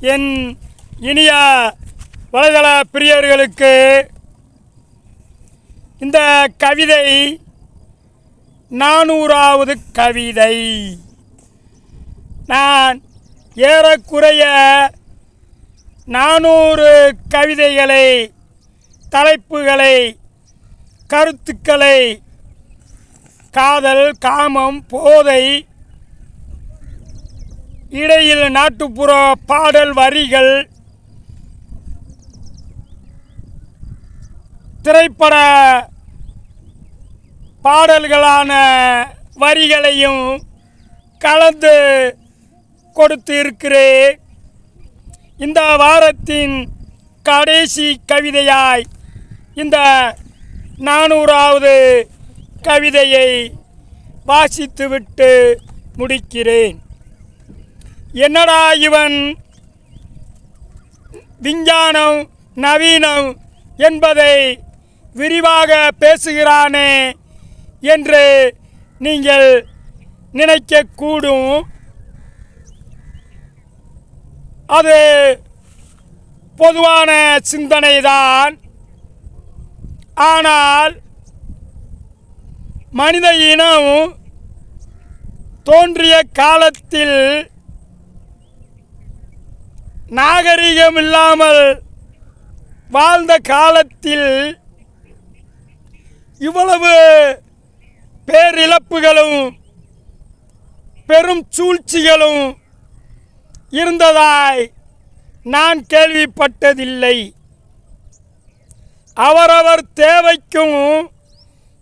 என் இனிய வலைதள பிரியர்களுக்கு இந்த கவிதை நானூறாவது கவிதை. நான் ஏறக்குறைய நானூறு கவிதைகளை தலைப்புகளை கருத்துக்களை காதல் காமம் போதை இடையில் நாட்டுப்புற பாடல் வரிகள் திரைப்பட பாடல்களான வரிகளையும் கலந்து கொடுத்து இருக்கிறேன். இந்த வாரத்தின் கடைசி கவிதையாய் இந்த நானூறாவது கவிதையை வாசித்துவிட்டு முடிக்கிறேன். என்னடா இவன்? விஞ்ஞானம் நவீனம் என்பதை விரிவாக பேசுகிறானே என்று நீங்கள் நினைக்கக்கூடும். அது பொதுவான சிந்தனைதான். ஆனால் மனித இனம் தோன்றிய காலத்தில் நாகரிகம் இல்லாமல் வாழ்ந்த காலத்தில் இவ்வளவு பேரிழப்புகளும் பெரும் சூழ்ச்சிகளும் இருந்ததாய் நான் கேள்விப்பட்டதில்லை. அவரவர் தேவைக்கும்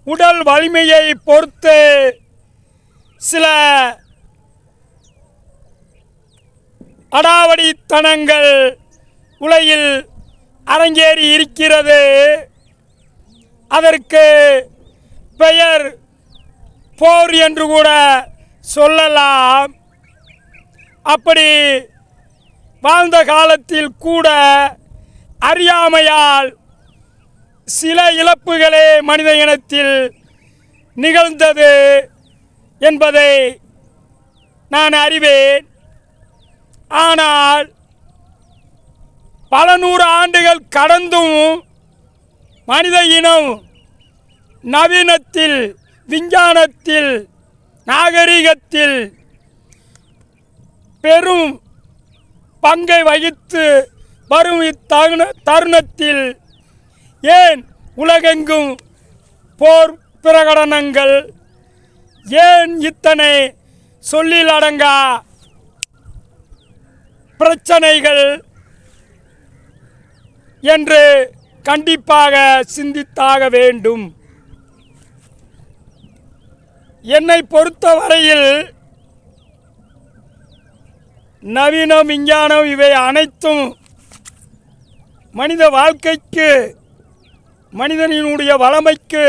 உடல் வலிமையை பொறுத்து சில அடாவடித்தனங்கள் உலகில் அரங்கேறி இருக்கிறது. அதற்கு பெயர் போர் என்று கூட சொல்லலாம். அப்படி வாழ்ந்த காலத்தில் கூட அறியாமையால் சில இழப்புகளே மனித இனத்தில் நிகழ்ந்தது என்பதை நான் அறிவேன். ஆனால் பல நூறு ஆண்டுகள் கடந்தும் மனித இனம் நவீனத்தில் விஞ்ஞானத்தில் நாகரிகத்தில் பெரும் பங்கை வகித்து வரும் இத்தருண தருணத்தில் ஏன் உலகெங்கும் போர் பிரகடனங்கள்? ஏன் இத்தனை சொல்லில் அடங்கா? பிரச்சனைகள் என்று கண்டிப்பாக சிந்தித்தாக வேண்டும். என்னை பொறுத்தவரையில் நவீனம் விஞ்ஞானம் இவை அனைத்தும் மனித வாழ்க்கைக்கு மனிதனினுடைய வளமைக்கு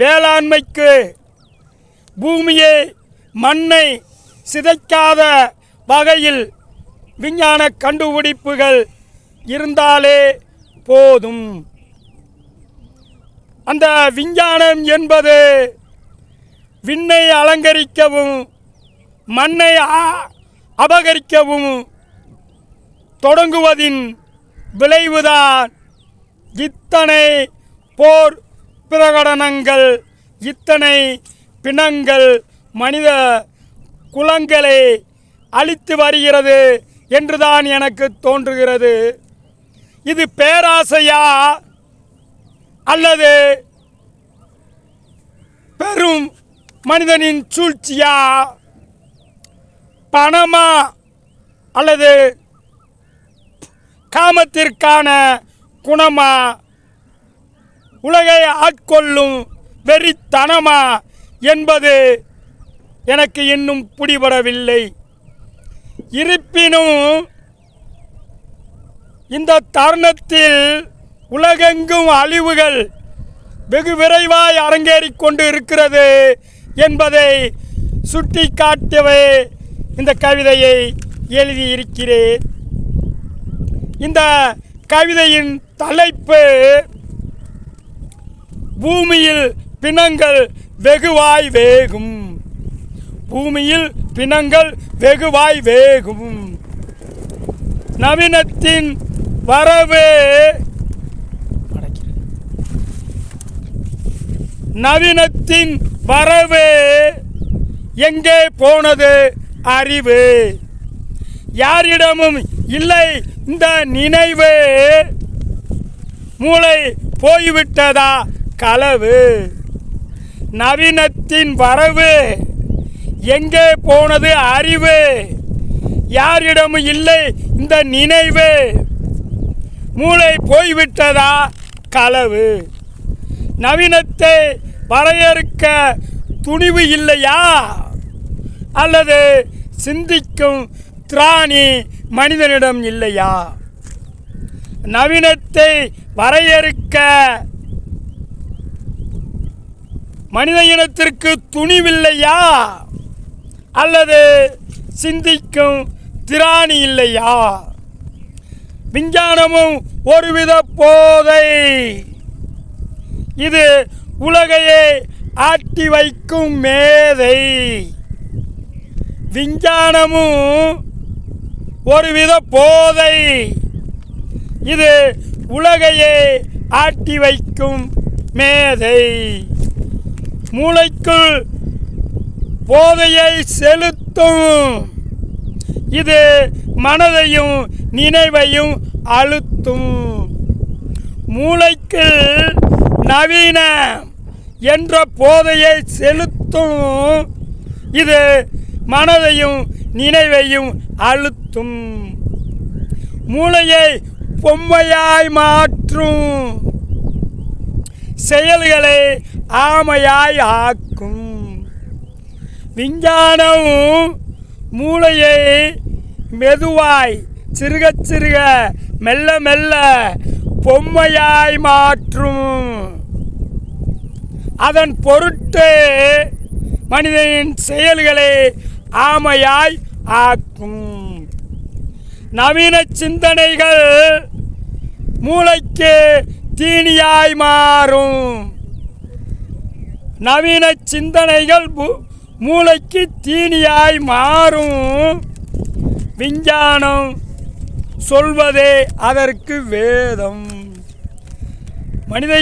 வேளாண்மைக்கு பூமியை மண்ணை சிதைக்காத வகையில் விஞ்ஞான கண்டுபிடிப்புகள் இருந்தாலே போதும். அந்த விஞ்ஞானம் என்பது விண்ணை அலங்கரிக்கவும் மண்ணை அபகரிக்கவும் தொடங்குவதின் விளைவுதான் இத்தனை போர் பிரகடனங்கள் இத்தனை பிணங்கள் மனித குலங்களை அழித்து வருகிறது. என்றுதான் எனக்கு தோன்றுகிறது. இது பேராசையா அல்லது பெரும் மனிதனின் சூழ்ச்சியா? பணமா அல்லது காமத்திற்கான குணமா? உலகை ஆட்கொள்ளும் வெறித்தனமா என்பது எனக்கு இன்னும் பிடிபடவில்லை. இருப்பினும் இந்த தருணத்தில் உலகெங்கும் அழிவுகள் வெகு விரைவாய் அரங்கேறிக் கொண்டு இருக்கிறது என்பதை சுட்டிக்காட்டவே இந்த கவிதையை எழுதியிருக்கிறேன். இந்த கவிதையின் தலைப்பு பூமியில் பிணங்கள் வெகுவாய் வேகும். பூமியில் பிணங்கள் வெகுவாய் வேகும். நவீனத்தின் வரவு நவீனத்தின் வரவு எங்கே போனது அறிவு? யாரிடமும் இல்லை இந்த நினைவு. மூளை போய்விட்டதா? களவு. நவீனத்தின் வரவு எங்கே போனது அறிவு? யாரிடமும் இல்லை இந்த நினைவு. மூளை போய்விட்டதா? களவு. நவீனத்தை வரையறுக்க துணிவு இல்லையா? அல்லது சிந்திக்கும் திராணி மனிதனிடம் இல்லையா? நவீனத்தை வரையறுக்க மனித இனத்திற்கு துணிவில்லையா? அல்லது சிந்திக்கும் திராணி இல்லையா? விஞ்ஞானமும் ஒருவித போதை. இது உலகையே ஆட்டி வைக்கும் மேதை. விஞ்ஞானமும் ஒருவித போதை. இது உலகையே ஆட்டி வைக்கும் மேதை. மூளைக்குள் போதையை செலுத்தும் இது மனதையும் நினைவையும் அழுத்தும். மூளைக்கு நவீன என்ற போதையை செலுத்தும் இது மனதையும் நினைவையும் அழுத்தும். மூளையை பொம்மையாய் மாற்றும். செயல்களை ஆமையாய் ஆக்கும். விஞ்ஞானம் மூளையை மெதுவாய் சிறுக சிறுக மெல்ல மெல்ல பொம்மையாய் மாற்றும். அதன் பொருட்டு மனிதனின் செயல்களை ஆமையாய் ஆக்கும். நவீன சிந்தனைகள் மூளைக்கு தீனியாய் மாறும். நவீன சிந்தனைகள் மூ- மூளைக்கு தீனியாய் மாறும். விஞ்ஞானம் சொல்வதே அதற்கு வேதம். மனித